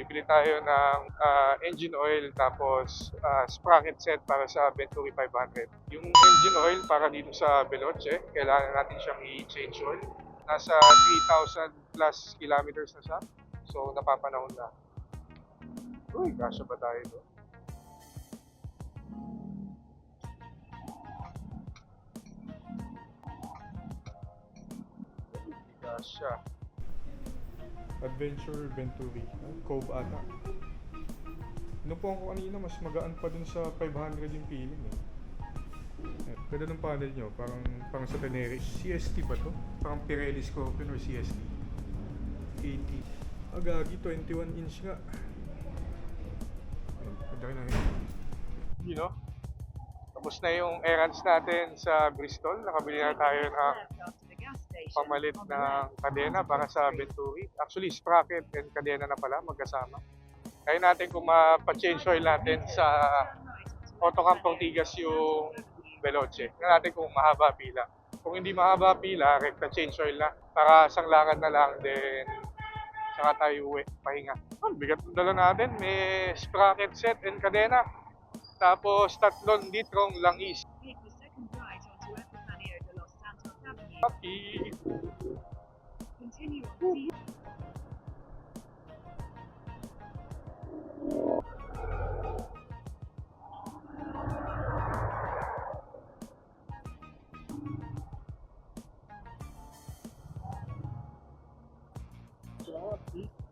Bibili tayo ng ah, engine oil tapos ah, sprocket set para sa Venturi 500. Yung engine oil para dito sa Veloce, kailangan natin siyang i-change oil. Nasa 3,000 plus kilometers na siya. So, napapanahon na. Uy, kasya ba tayo doon? Kasya. Adventure Venturi. Ah, Cove ata. Po ako kanina, mas magaan pa dun sa 500 yung feeling eh. Ganda ng panel nyo, parang, parang sa Tenere. CST ba to? Parang Pirelli Scorpion or CST? 80. Agagi, 21 inch nga. Ganda na yun. you know, tapos na yung errands natin sa Bristol. Nakabili na tayo ng pamalit ng kadena para sa Venturi. Actually, sprocket and kadena na pala magkasama. Kaya natin kung mapa-change oil natin sa Autocamp Ortigas yung Veloce. Tingnan natin kung mahaba pila. Kung hindi mahaba pila, rekta change oil na. Para sanglangan na lang, then saka tayo uwi, pahinga. Ang bigat ng dala natin. May sprocket set and kadena. Tapos tatlong litrong langis. Take Traffic,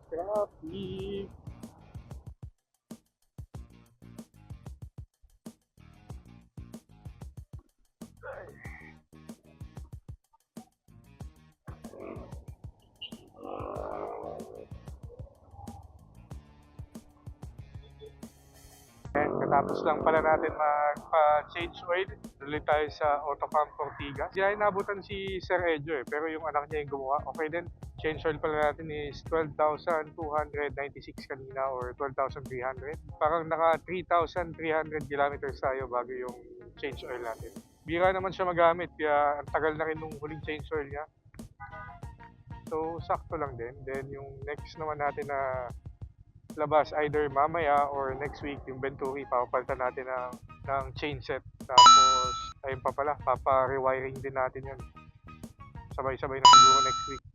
traffic. Katapos lang pala natin mag-change oil. Tuloy tayo sa Autocamp Ortigas. Hindi nabutan si Sir Edjo eh, pero yung anak niya yung gumawa. Okay din. Change oil pala natin is 12,296 kanina or 12,300. Parang naka 3,300 kilometers tayo bago yung change oil natin. Bira naman siya magamit kaya ang tagal na rin nung huling change oil niya. So, sakto lang din. Then, yung next naman natin na labas either mamaya or next week yung Venturi papapalitan natin ng, ng chain set. Tapos ayun pa pala papa-rewiring din natin yun. Sabay-sabay na siguro next week